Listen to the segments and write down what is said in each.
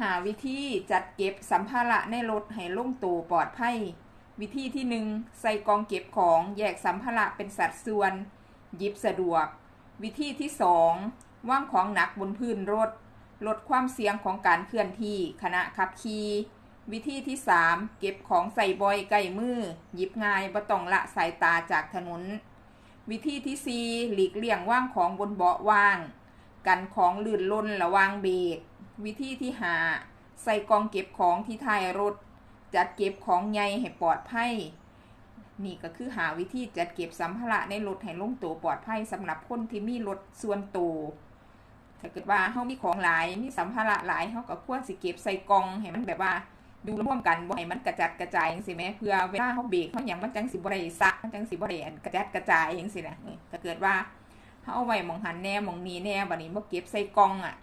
หาวิธีจัดเก็บสัมภาระในรถให้ลงตัวปลอดภัย วิธีที่หนึ่งใส่กองเก็บของแยกสัมภาระเป็นสัดส่วน หยิบสะดวก วิธีที่สองว่างของหนักบนพื้นรถ ลดความเสี่ยงของการเคลื่อนที่ขณะขับขี่วิธีที่สามเก็บของใส่บอยใกล้มือ หยิบง่ายบ่ต้องละสายตาจากถนน วิธีที่สี่หลีกเลี่ยงว่างของบนเบาะว่าง กันของลื่นล้นระวางเบรก วิธีที่หาใส่กองเก็บของที่ท้ายรถ จัดเก็บของใหญ่ให้ปลอดภัยนี่ก็คือหาวิธีจัดเก็บสัมภาระในรถให้ลงตัวปลอดภัยสำหรับคนที่มีรถส่วนตัวถ้าเกิดว่าเฮามีของหลายมีสัมภาระหลายเฮาก็ควรสิเก็บใส่กล่องให้มันแบบว่าดูร่วมกันบ่ให้มันกระจัดกระจายจังซี่แหมเพื่อเวลาเฮาเบรกเฮาหยังมันจังสิบ่ได้ซักมันจังสิบ่ได้อันกระจัดกระจายจังซี่นะถ้าเกิดว่าเฮาเอาไว้มองหันแน่มองนี้แน่บัดนี้บ่เก็บใส่กล่องอะ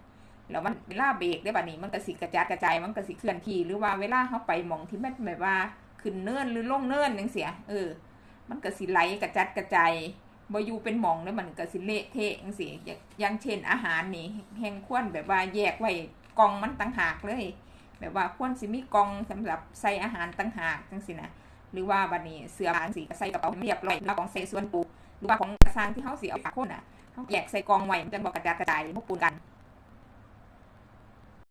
แล้วมันเวลาเบรกได้บัดนี้มันก็สิกระจัดกระจายมันก็สิเคลื่อนที่หรือว่าเวลาเฮาไปหมองที่มันแบบว่าขึ้นเนินหรือลงเนินจังซี่เออ มันก็สิไหลกระจัดกระจายบอยู่เป็นหม่องแล้วมันก็สิเละเทะจังซี่อย่างอย่างเช่นอาหารนี่แห่งควรแบบว่าแยกไว้กองมันต่างหากเลย แบบว่าควรสิมีกองสำหรับใส่อาหารต่างหากจังซี่นะหรือว่าบัดนี้เสื้อผ้าจังซี่ก็ใส่กระเป๋าเรียบร้อยแล้วของใส่ส่วนปูหรือว่าของกระซางที่เฮาสิเอาฝากคนน่ะเฮาแยกใส่กองไว้มันจะบ่กระจัดกระจายบ่ปนกัน